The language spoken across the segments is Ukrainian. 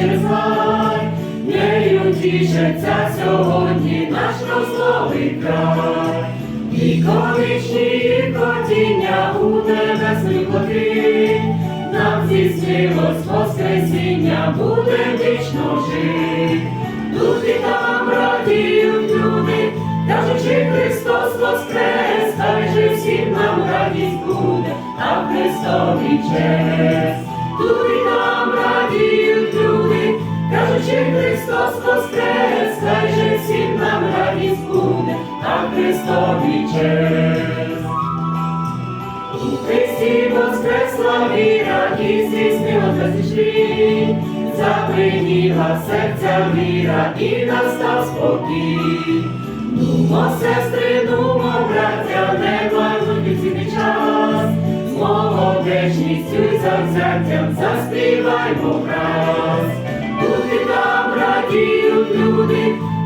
радістю тішиться сьогодні наш розлогий край. І колишні хотіння у небесних коти, нам здійснилось воскресіння, буде вічно жити. Тут і там радіють люди, кажучи, Христос воскрес, хай же всім нам радість буде, а Христові честь. Тут і там Христос воскрес, хай же всім нам радість буде, а Христові честь. У Христі воскресла віра і здійснила безліч Заприніла серця віра і настав спокій. Нумо, сестри, нумо, браття, не марнуйте цілий час. З молодечністю й завзяттям заспіваймо враз.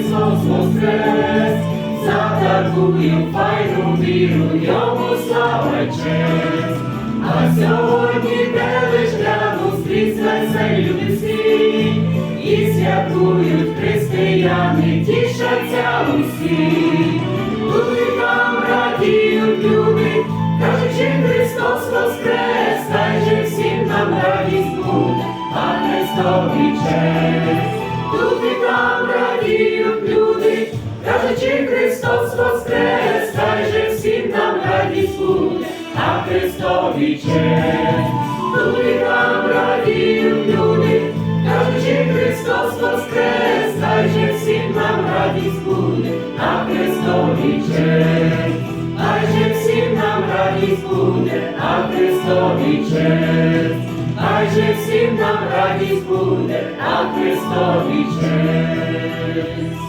Христос воскрес, затакую файну віру, йому слава честь. А сьогодні де лиш гляну скрізь веселі люди всі, і святкують християни, тішаться усі. Тут і там радіють люди, кажучи, Христос воскрес, хай же всім нам радість буде, а Христові честь. Кажучи, Христос воскрес, хай же всім нам радість буде, а Христові честь. І там радіють люди, кажучи, Христос воскрес, хай же всім нам радість буде, а Христові честь. Хай же всім нам радість буде, а Христові честь. Хай же всім нам радість буде, а Христові честь.